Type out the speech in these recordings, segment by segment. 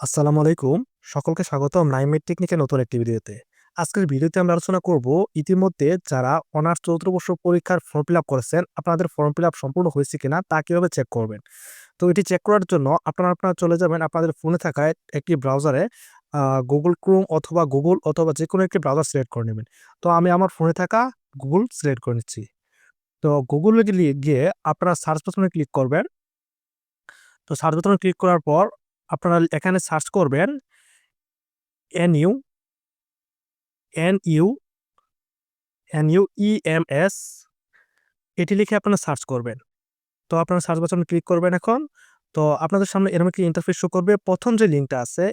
আসসালামু আলাইকুম। সকলকে স্বাগতম নাইমেড টেকনিকের নতুন একটি ভিডিওতে। আজকের ভিডিওতে আমরা আলোচনা করব ইতিমধ্যে যারা অনার্স চতুর্থ বর্ষ পরীক্ষার ফর্ম ফিল করেছেন, আপনাদের ফর্ম ফিল সম্পূর্ণ হয়েছে কিনা তা কীভাবে চেক করবেন। তো এটি চেক করার জন্য আপনারা আপনারা চলে যাবেন আপনাদের ফোনে থাকা একটি ব্রাউজারে গুগল Chrome অথবা গুগল অথবা যে কোনো একটি ব্রাউজার সিলেক্ট করে নেবেন। তো আমি আমার ফোনে থাকা গুগল সিলেক্ট করে নিচ্ছি। তো গুগলে গিয়ে আপনারা সার্চ বাটনে ক্লিক করবেন। তো সার্চ বাটনে ক্লিক করার পর আপনারা এখানে সার্চ করবেন NU NU এস এটি লিখে আপনারা সার্চ করবেন। তো আপনারা সার্চ বাটনে ক্লিক করবেন এখন। তো আপনাদের সামনে এরকম একটি ইন্টারফেস শো করবে। প্রথম যে লিঙ্কটা আছে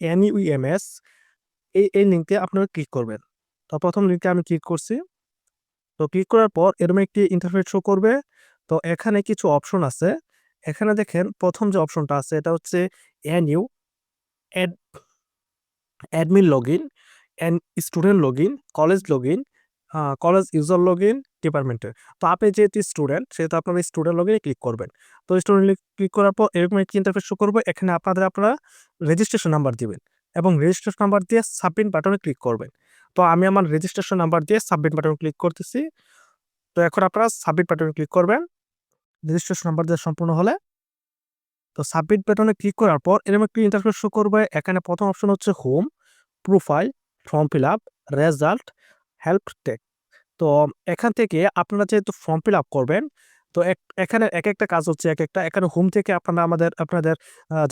এন ইউ এম এস এই, এই লিঙ্কে আপনারা ক্লিক করবেন। তো প্রথম লিঙ্কে আমি ক্লিক করছি। তো ক্লিক করার পর এরকম একটি ইন্টারফেস শো করবে। তো এখানে কিছু অপশন আছে। এখানে দেখেন প্রথম যে অপশনটা আছে এটা হচ্ছে NU ad admin login, and student login, college login, uh college user login ডিপার্টমেন্টের। তো আপনি যেহেতু স্টুডেন্ট সেহেতু আপনারা স্টুডেন্ট লগইনে ক্লিক করবেন। তো স্টুডেন্ট ক্লিক করার পর এরকম একটি ইন্টারফেস শো করবে। এখানে আপনাদের আপনারা রেজিস্ট্রেশন নাম্বার দিবেন এবং রেজিস্ট্রেশন নাম্বার দিয়ে সাবমিট বাটনে ক্লিক করবেন। তো আমি আমার রেজিস্ট্রেশন নাম্বার দিয়ে সাবমিট বাটনে ক্লিক করতেছি। তো এখন আপনারা সাবমিট বাটনে ক্লিক করবেন। রেজিস্ট্রেশন নাম্বার দেওয়া সম্পূর্ণ হলে তো সাবমিট বাটনে ক্লিক করার পর এরকম একটি ইন্টারফেস শো করবে। এখানে প্রথম অপশন হচ্ছে home, profile, form fill up, result, help tech. তো এখান থেকে আপনারা যেহেতু ফর্ম ফিল আপ করবেন তো এখানে এক একেকটা কাজ হচ্ছে এক একটা এখানে হোম থেকে আপনারা আমাদের আপনাদের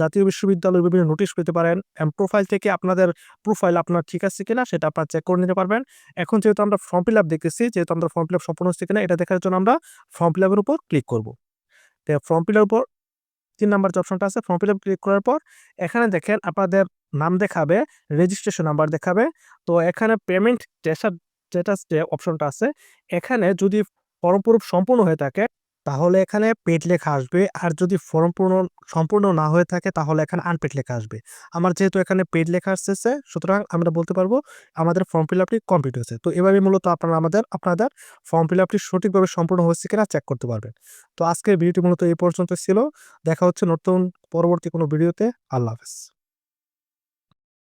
জাতীয় বিশ্ববিদ্যালয়ের বিভিন্ন নোটিশ পেতে পারেন। প্রোফাইল থেকে আপনাদের প্রোফাইল আপনার ঠিক আছে কিনা সেটা আপনারা চেক করে নিতে পারবেন। এখন যেহেতু আমরা ফর্ম ফিল আপ দেখতেছি, যেহেতু আমাদের ফর্ম ফিল আপ সম্পূর্ণ হচ্ছে কিনা এটা দেখার জন্য আমরা ফর্ম ফিল আপের উপর ক্লিক করব। তো ফর্ম ফিল আপের উপর তিন নাম্বার যে অপশনটা আছে ফর্ম ফিল আপ ক্লিক করার পর এখানে দেখেন আপনাদের নাম দেখাবে, রেজিস্ট্রেশন নাম্বার দেখাবে। তো এখানে পেমেন্ট স্ট্যাটাস যে অপশনটা আছে এখানে যদি ফর্ম প্রুফ সম্পূর্ণ হয়ে থাকে তাহলে এখানে পেইড লেখা আসবে। আর যদি ফর্ম পূরণ, সম্পূর্ণ না হয়ে থাকে, তাহলে এখানে আনপেড লেখা আসবে। আমার যেহেতু এখানে পেইড লেখা আসতেছে, সুতরাং আমরা বলতে পারব, আমাদের ফর্ম ফিল আপটি কমপ্লিট হয়েছে। তো এভাবে মূলত আপনারা আমাদের, আপনাদের ফর্ম ফিল আপটি সঠিকভাবে সম্পূর্ণ হয়েছে কিনা চেক করতে পারবেন। তো আজকের ভিডিওটি মূলত এই পর্যন্ত ছিল। দেখা হচ্ছে নতুন, পরবর্তী কোনো ভিডিওতে। আল্লাহ হাফেজ।